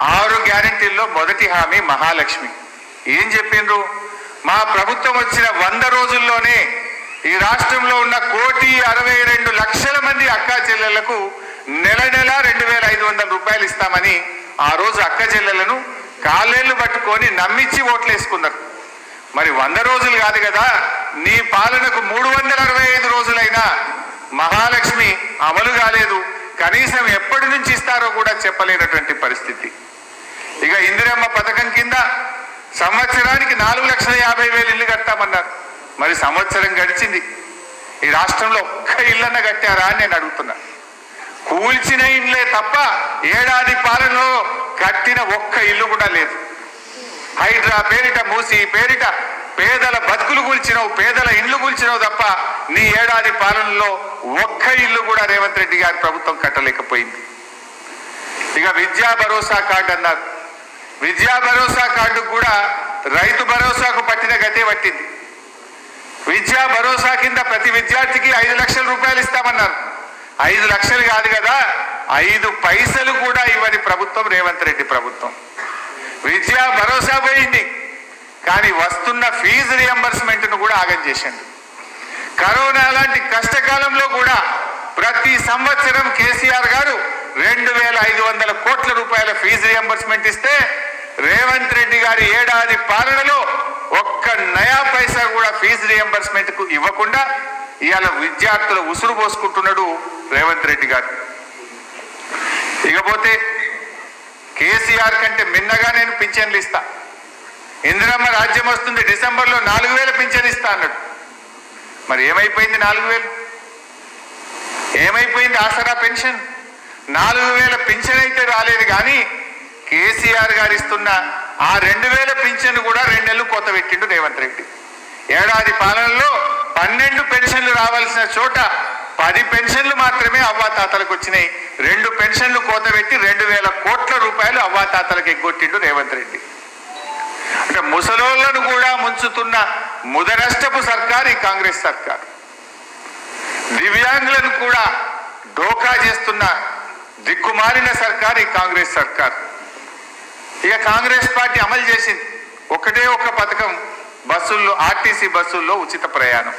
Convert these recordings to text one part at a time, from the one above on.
ఆరు గ్యారెంటీల్లో మొదటి హామీ మహాలక్ష్మి. ఏం చెప్పిండ్రు? మా ప్రభుత్వం వచ్చిన వంద రోజుల్లోనే ఈ రాష్ట్రంలో ఉన్న కోటి అరవై రెండు లక్షల మంది అక్కా చెల్లెళ్ళకు నెల నెల రెండు వేల ఐదు వందల రూపాయలు ఇస్తామని ఆ రోజు అక్క చెల్లెలను కాలేళ్ళు పట్టుకొని నమ్మించి ఓట్లేసుకున్నారు. మరి వంద రోజులు కాదు కదా నీ పాలనకు మూడు వందల అరవై ఐదు రోజులైనా మహాలక్ష్మి అమలు కాలేదు. కనీసం ఎప్పటి నుంచి ఇస్తారో కూడా చెప్పలేనటువంటి పరిస్థితి. ఇక ఇందిరమ్మ పథకం కింద సంవత్సరానికి నాలుగు లక్షల యాభై వేలు ఇల్లు కట్టామన్నారు మరి సంవత్సరం గడిచింది. ఈ రాష్ట్రంలో ఒక్క ఇల్లన్న కట్టారా అని నేను అడుగుతున్నా. కూల్చిన ఇండ్లే తప్ప ఏడాది పాలనలో కట్టిన ఒక్క ఇల్లు కూడా లేదు. హైడ్రా పేరిట మూసి పేరిట పేదల బతుకులు కూల్చినవు పేదల ఇల్లు కూల్చినవు తప్ప నీ ఏడాది పాలనలో ఒక్క ఇల్లు కూడా రేవంత్ రెడ్డి గారి ప్రభుత్వం కట్టలేకపోయింది. ఇక విద్యా భరోసా కార్డు అన్నారు. విద్యా భరోసా కార్డు కూడా రైతు భరోసాకు పట్టిన గతే పట్టింది. విద్యా భరోసా కింద ప్రతి విద్యార్థికి ఐదు లక్షల రూపాయలు ఇస్తామన్నారు. ఐదు లక్షలు కాదు కదా ఐదు పైసలు కూడా ఇవ్వని ప్రభుత్వం రేవంత్ రెడ్డి ప్రభుత్వం. విద్యా భరోసా పోయింది. కానీ వస్తున్న ఫీజు రియంబర్స్మెంట్ను కూడా ఆగం చేసిండు కరోనా లాంటి కష్టకాలంలో కూడా ప్రతి సంవత్సరం కేసీఆర్ గారు రెండు వేల ఐదు వందల కోట్ల రూపాయల ఫీజు రియంబర్స్మెంట్ ఇస్తే రేవంత్ రెడ్డి గారి ఏడాది పాలనలో ఒక్క నయా పైసా కూడా ఫీజు రియంబర్స్మెంట్కు ఇవ్వకుండా ఇవాళ విద్యార్థులు ఉసురు పోసుకుంటున్నాడు రేవంత్ రెడ్డి గారు. ఇకపోతే కేసీఆర్ కంటే మిన్నగా నేను పింఛన్లు ఇస్తా. ఇందిరమ్మ రాజ్యం వస్తుంది డిసెంబర్లో నాలుగు వేల పింఛన్ ఇస్తా అన్నాడు. మరి ఏమైపోయింది నాలుగు వేలు? ఏమైపోయింది ఆసరా పెన్షన్? నాలుగు వేల పింఛన్ అయితే రాలేదు కానీ కేసీఆర్ గారు ఇస్తున్న ఆ రెండు వేల పింఛన్ కూడా రెండేళ్ళు కొత్త పెట్టిండు రేవంత్ రెడ్డి. ఏడాది పాలనలో పన్నెండు పెన్షన్లు రావాల్సిన చోట పది పెన్షన్లు మాత్రమే అవ్వాతాతలకు వచ్చినాయి. రెండు పెన్షన్లు కోతబెట్టి రెండు వేల కోట్ల రూపాయలు అవ్వాతాతలకు ఎగ్గొట్టిండు రేవంత్ రెడ్డి. అంటే ముసలోళ్ళను కూడా ముంచుతున్న ముదనష్టపు సర్కార్ ఈ కాంగ్రెస్ సర్కార్. దివ్యాంగులను కూడా డోకా చేస్తున్న దిక్కుమాలిన సర్కార్ ఈ కాంగ్రెస్ సర్కార్. ఇక కాంగ్రెస్ పార్టీ అమలు చేసింది. ఒకటే ఒక పథకం బస్సుల్లో ఆర్టీసీ బస్సుల్లో ఉచిత ప్రయాణం.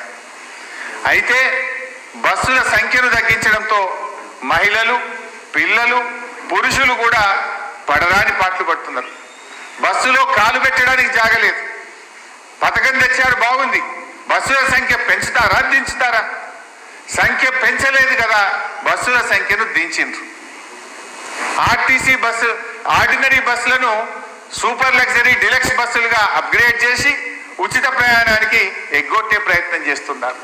అయితే బస్సుల సంఖ్యను తగ్గించడంతో మహిళలు పిల్లలు పురుషులు కూడా పడరాని పాటలు పడుతున్నారు. బస్సులో కాలు పెట్టడానికి జాగలేదు. పథకం తెచ్చారు బాగుంది. బస్సుల సంఖ్య పెంచుతారా దించుతారా? సంఖ్య పెంచలేదు కదా బస్సుల సంఖ్యను దించిండ్రు. ఆర్టీసీ బస్సు ఆర్డినరీ బస్సులను సూపర్ లగ్జరీ డిలక్స్ బస్సులుగా అప్గ్రేడ్ చేసి ఉచిత ప్రయాణానికి ఎగ్గొట్టే ప్రయత్నం చేస్తున్నారు.